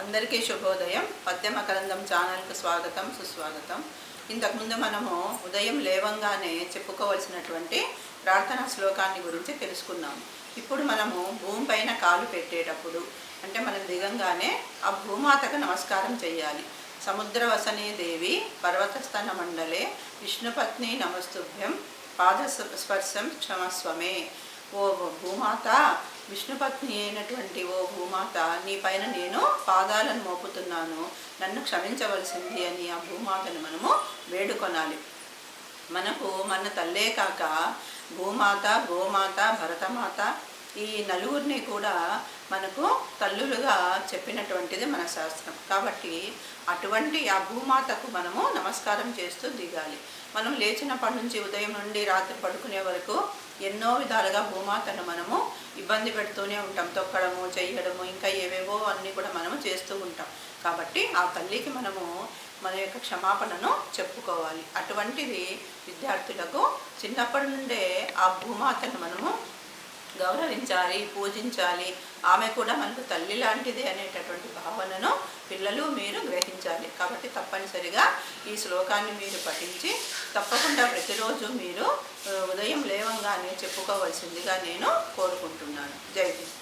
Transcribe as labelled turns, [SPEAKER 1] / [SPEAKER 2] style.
[SPEAKER 1] అందరికీ శుభోదయం. పద్యమ కలందం ఛానల్కు స్వాగతం సుస్వాగతం. ఇంతకుముందు మనము ఉదయం లేవంగానే చెప్పుకోవలసినటువంటి ప్రార్థనా శ్లోకాన్ని గురించి తెలుసుకున్నాం ఇప్పుడు మనము భూమిపైన కాలు పెట్టేటప్పుడు అంటే మనం దిగంగానే ఆ భూమాతకు నమస్కారం చేయాలి సముద్రవసనే దేవి పర్వతస్థన మండలే విష్ణుపత్ని నమస్తుభ్యం పాద స్పర్శం క్షమస్వమే. ఓ భూమాత విష్ణుపత్ని అయినటువంటి ఓ భూమాత నీ పైన నేను పాదాలను మోపుతున్నాను. నన్ను క్షమించవలసింది అని ఆ భూమాతను మనము వేడుకొనాలి. మనకు మన తల్లే కాక భూమాత గోమాత భరతమాత ఈ నలుగురిని కూడా మనకు తల్లులుగా చెప్పినటువంటిది మన శాస్త్రం. కాబట్టి అటువంటి ఆ భూమాతకు మనము నమస్కారం చేస్తూ దిగాలి. మనం లేచినప్పటి నుంచి ఉదయం నుండి రాత్రి పడుకునే వరకు ఎన్నో విధాలుగా భూమాతను మనము ఇబ్బంది పెడుతూనే ఉంటాం. తొక్కడము చేయడము ఇంకా ఏవేవో అన్నీ కూడా మనము చేస్తూ ఉంటాం. కాబట్టి ఆ తల్లికి మనము మన యొక్క క్షమాపణను చెప్పుకోవాలి. అటువంటిది విద్యార్థులకు చిన్నప్పటి నుండే ఆ భూమాతను మనము గౌరవించాలి పూజించాలి. ఆమె కూడా మనకు తల్లి లాంటిది అనేటటువంటి భావనను పిల్లలు మీరు గ్రహించాలి. కాబట్టి తప్పనిసరిగా ఈ శ్లోకాన్ని మీరు పఠించి తప్పకుండా ప్రతిరోజు మీరు ఉదయం లేవంగానే చెప్పుకోవాల్సిందిగా నేను కోరుకుంటున్నాను. జై హింద్.